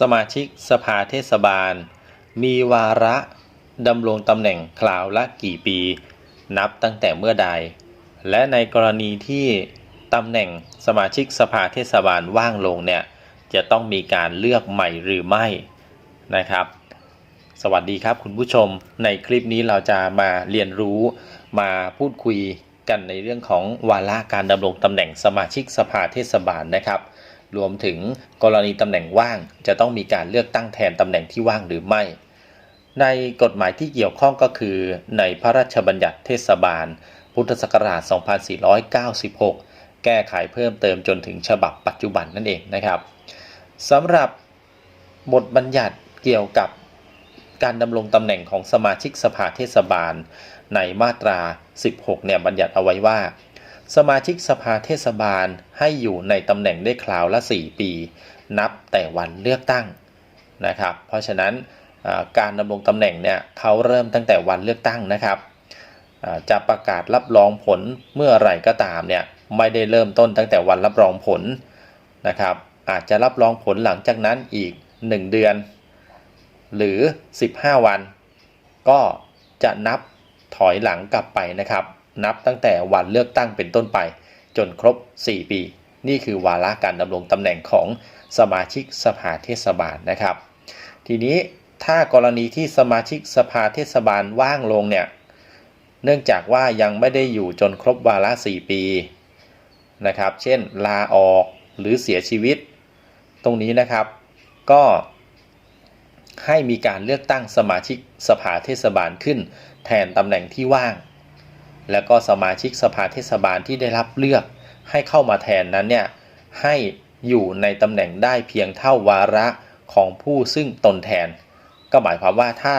สมาชิกสภาเทศบาล มีวาระดำรงตำแหน่งคราวละกี่ปี นับตั้งแต่เมื่อใด และในกรณีที่ตำแหน่งสมาชิกสภาเทศบาลว่างลงเนี่ยจะต้องมีการเลือกใหม่หรือไม่นะครับ สวัสดีครับคุณผู้ชมในคลิปนี้เราจะมาเรียนรู้มาพูดคุยกันในเรื่องของวาระการดำรงตำแหน่งสมาชิกสภาเทศบาลนะครับ รวมถึงกรณีตำแหน่งว่าง จะต้องมีการเลือกตั้งแทนตำแหน่งที่ว่างหรือไม่ ในกฎหมายที่เกี่ยวข้องก็คือ ในพระราชบัญญัติเทศบาล พุทธศักราช 2496 แก้ไขเพิ่มเติมจนถึงฉบับปัจจุบันนั่นเองนะครับสำหรับบทบัญญัติเกี่ยวกับการดำรงตำแหน่งของสมาชิกสภาเทศบาล ในมาตรา 16 เนี่ยบัญญัติเอาไว้ว่า สมาชิกสภาเทศบาลให้อยู่ในตำแหน่งได้คราวละ 4 ปี นับแต่วันเลือกตั้งนะครับ เพราะฉะนั้นการดำรงตำแหน่งเนี่ยเขาเริ่มตั้งแต่วันเลือกตั้งนะครับจะประกาศรับรองผลเมื่อไหร่ก็ตามเนี่ยไม่ได้เริ่มต้นตั้งแต่วันรับรองผลนะครับ อาจจะรับรองผลหลังจากนั้นอีก 1 เดือน หรือ 15 วัน ก็จะนับถอยหลังกลับไปนะครับ นับตั้งแต่วันเลือกตั้งเป็นต้นไป จนครบ 4 ปี นี่คือวาระการดำรงตำแหน่งของสมาชิกสภาเทศบาลนะครับ ทีนี้ถ้ากรณีที่สมาชิกสภาเทศบาลว่างลงเนี่ยเนื่องจากว่ายังไม่ได้อยู่จนครบวาระ 4 ปีนะครับ เช่น ลาออกหรือเสียชีวิต ตรงนี้นะครับ ก็ให้มีการเลือกตั้งสมาชิกสภาเทศบาลขึ้น แทนตำแหน่งที่ว่าง แล้วก็สมาชิกสภาเทศบาลที่ได้รับเลือกให้เข้ามาแทนนั้นเนี่ยให้อยู่ในตำแหน่งได้เพียงเท่าวาระของผู้ซึ่งตนแทน ก็หมายความว่าถ้า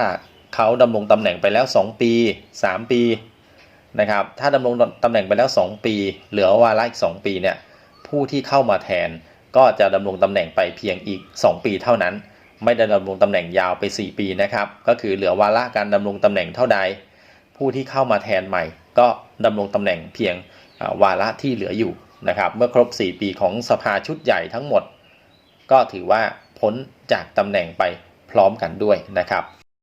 เขาดำรงตำแหน่งไปแล้ว 2 ปี 3 ปีนะครับถ้าดำรงตำแหน่งไปแล้ว 2 ปี เหลือวาระอีก 2 ปีเนี่ยผู้ที่เข้ามาแทนก็จะดำรงตำแหน่งไปเพียงอีก 2 ปีเท่านั้น ไม่ได้ดำรงตำแหน่งยาวไป 4 ปีนะครับก็คือเหลือวาระการดำรงตำแหน่งเท่าใด ผู้ที่เข้ามาแทนใหม่ ก็ดำรงตำแหน่งเพียงวาระที่เหลืออยู่นะครับ เมื่อครบ 4 ปีของสภาชุดใหญ่ทั้งหมด ก็ถือว่าพ้นจากตำแหน่งไปพร้อมกันด้วยนะครับ